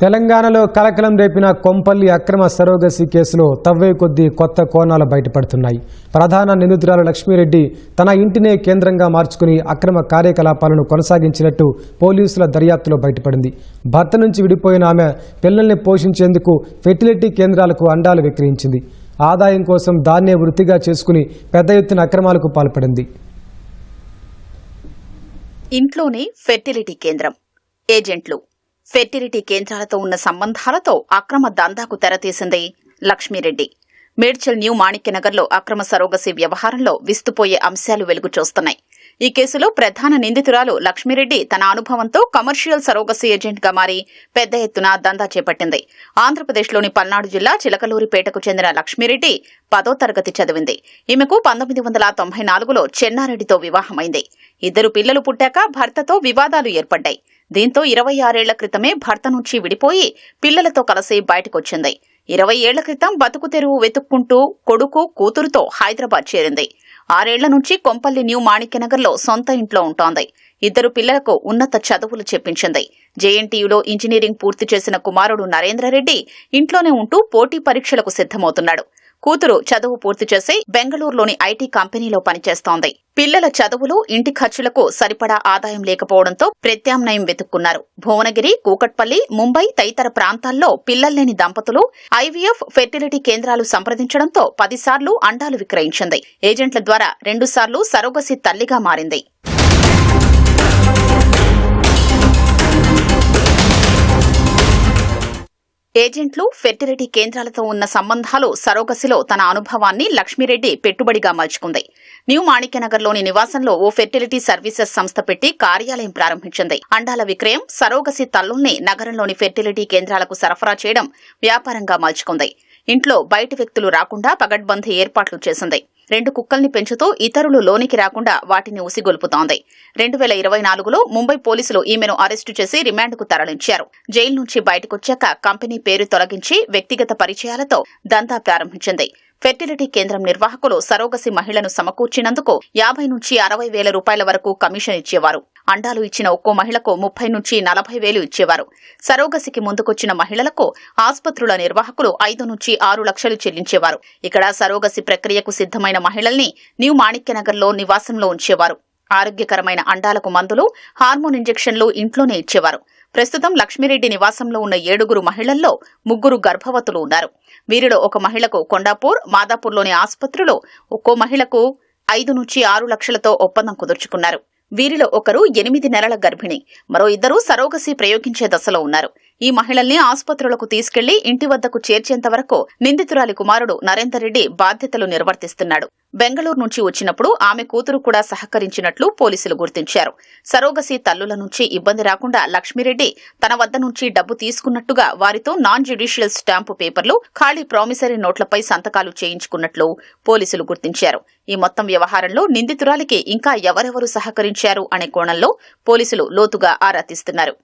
తెలంగాణలో కలకలం రేపిన కొంపల్లి అక్రమ సరోగసి కేసులో తవ్వే కొద్దీ కొత్త కోణాలు బయటపడుతున్నాయి. ప్రధాన నిందితురాలు లక్ష్మీరెడ్డి తన ఇంటినే కేంద్రంగా మార్చుకుని అక్రమ కార్యకలాపాలను కొనసాగించినట్టు పోలీసుల దర్యాప్తులో బయటపడింది. భర్త నుంచి విడిపోయిన ఆమె పిల్లల్ని పోషించేందుకు ఫెర్టిలిటీ కేంద్రాలకు అండాలు విక్రయించింది. ఆదాయం కోసం దాన్నే వృత్తిగా చేసుకుని పెద్ద ఎత్తున అక్రమాలకు పాల్పడింది. ఇంట్లోనే ఫెర్టిలిటీ కేంద్రం. ఏజెంట్లు ఫెర్టిలిటీ కేంద్రాలతో ఉన్న సంబంధాలతో అక్రమ దందాకు తెరతీసింది లక్ష్మీరెడ్డి. మేడ్చల్ న్యూ మాణిక్యనగర్లో అక్రమ సరోగసి వ్యవహారంలో విస్తుపోయే అంశాలు వెలుగు చూస్తున్నాయి ఈ కేసులో ప్రధాన నిందితురాలు లక్ష్మిరెడ్డి తన అనుభవంతో కమర్షియల్ సరోగసి ఏజెంట్గా మారి పెద్ద ఎత్తున దందా చేపట్టింది. ఆంధ్రప్రదేశ్లోని పల్నాడు జిల్లా చిలకలూరిపేటకు చెందిన లక్ష్మిరెడ్డి పదో తరగతి చదివింది. ఈమెకు పంతొమ్మిది వందల తొంభై నాలుగులో చెన్నారెడ్డితో వివాహమైంది. ఇద్దరు పిల్లలు పుట్టాక భర్తతో వివాదాలు ఏర్పడ్డాయి. దీంతో ఇరవై ఆరేళ్ళ క్రితమే భర్త నుంచి విడిపోయి పిల్లలతో కలిసి బయటకొచ్చింది. ఇరవై ఏళ్ళ క్రితం బతుకు తెరువు వెతుక్కుంటూ కొడుకు కూతురుతో హైదరాబాద్ చేరింది. ఆరేళ్ళ నుంచి కొంపల్లి న్యూ మాణిక్యనగర్లో సొంత ఇంట్లో ఉంటోంది. ఇద్దరు పిల్లలకు ఉన్నత చదువులు చెప్పించింది. జేఎన్టీయులో ఇంజనీరింగ్ పూర్తి చేసిన కుమారుడు నరేంద్రరెడ్డి ఇంట్లోనే ఉంటూ పోటీ పరీక్షలకు సిద్ధమవుతున్నాడు. కూతురు చదువు పూర్తి చేసి బెంగళూరులోని ఐటీ కంపెనీలో పనిచేస్తోంది. పిల్లల చదువులు ఇంటి ఖర్చులకు సరిపడా ఆదాయం లేకపోవడంతో ప్రత్యామ్నాయం వెతుక్కున్నారు. భువనగిరి కూకట్పల్లి ముంబై తదితర ప్రాంతాల్లో పిల్లల్లేని దంపతులు ఐవీఎఫ్ ఫెర్టిలిటీ కేంద్రాలు సంప్రదించడంతో పదిసార్లు అండాలు విక్రయించింది. ఏజెంట్ల ద్వారా రెండుసార్లు సరోగసి తల్లిగా మారింది. ఏజెంట్లు ఫెర్టిలిటీ కేంద్రాలతో ఉన్న సంబంధాలు సరోగసిలో తన అనుభవాన్ని లక్ష్మీరెడ్డి పెట్టుబడిగా మలుచుకుంది. న్యూ మాణిక్యనగర్లోని నివాసంలో ఓ ఫెర్టిలిటీ సర్వీసెస్ సంస్థ పెట్టి కార్యాలయం ప్రారంభించింది. అండాల విక్రయం సరోగసి తల్లుల్ని నగరంలోని ఫెర్టిలిటీ కేంద్రాలకు సరఫరా చేయడం వ్యాపారంగా మలుచుకుంది. ఇంట్లో బయటి వ్యక్తులు రాకుండా పగడ్బందీ ఏర్పాట్లు చేసింది. రెండు కుక్కల్ని పెంచుతూ ఇతరులు లోనికి రాకుండా వాటిని ఉసిగొల్పుతోంది. రెండు వేల ఇరవై నాలుగులో ముంబై పోలీసులు ఈమెను అరెస్టు చేసి రిమాండ్కు తరలించారు. జైలు నుంచి బయటకొచ్చాక కంపెనీ పేరు తొలగించి వ్యక్తిగత పరిచయాలతో దందా ప్రారంభించింది. ఫెర్టిలిటీ కేంద్రం నిర్వాహకులు సరోగసి మహిళను సమకూర్చినందుకు యాభై నుంచి అరవై వేల రూపాయల వరకు కమిషన్ ఇచ్చేవారు. అండాలు ఇచ్చిన ఒక్కో మహిళకు ముప్పై నుంచి నలభై వేలు ఇచ్చేవారు. సరోగసికి ముందుకొచ్చిన మహిళలకు ఆసుపత్రుల నిర్వాహకులు ఐదు నుంచి ఆరు లక్షలు చెల్లించేవారు. ఇక్కడ సరోగసి ప్రక్రియకు సిద్ధమైన మహిళల్ని న్యూ మాణిక్యనగర్లో నివాసంలో ఉంచేవారు. ఆరోగ్యకరమైన అండాలకు మందులు హార్మోన్ ఇంజెక్షన్లు ఇంట్లోనే ఇచ్చేవారు. ప్రస్తుతం లక్ష్మీరెడ్డి నివాసంలో ఉన్న ఏడుగురు మహిళల్లో ముగ్గురు గర్భవతులు ఉన్నారు. వీరిలో ఒక మహిళకు కొండాపూర్ మాదాపూర్లోని ఆసుపత్రిలో ఒక్కో మహిళకు ఐదు నుంచి ఆరు లక్షలతో ఒప్పందం కుదుర్చుకున్నారు. వీరిలో ఒకరు ఎనిమిది నెలల గర్భిణి. మరో ఇద్దరు సరోగసి ప్రయోగించే దశలో ఉన్నారు. ఈ మహిళల్ని ఆసుపత్రులకు తీసుకెళ్ళి ఇంటి వద్దకు చేర్చేంత వరకు నిందితురాలి కుమారుడు నరేందర్ రెడ్డి బాధ్యతలు నిర్వర్తిస్తున్నాడు. బెంగళూరు నుంచి వచ్చినప్పుడు ఆమె కూతురు కూడా సహకరించినట్లు పోలీసులు గుర్తించారు. సరోగసి తల్లుల నుంచి ఇబ్బంది రాకుండా లక్ష్మీరెడ్డి తన వద్ద నుంచి డబ్బు తీసుకున్నట్టుగా వారితో నాన్ జ్యుడిషియల్ స్టాంపు పేపర్లు ఖాళీ ప్రామిసరీ నోట్లపై సంతకాలు చేయించుకున్నట్లు పోలీసులు గుర్తించారు. ఈ మొత్తం వ్యవహారంలో నిందితురాలికి ఇంకా ఎవరెవరు సహకరించారు అనే కోణంలో పోలీసులు లోతుగా ఆరా తీస్తున్నారు.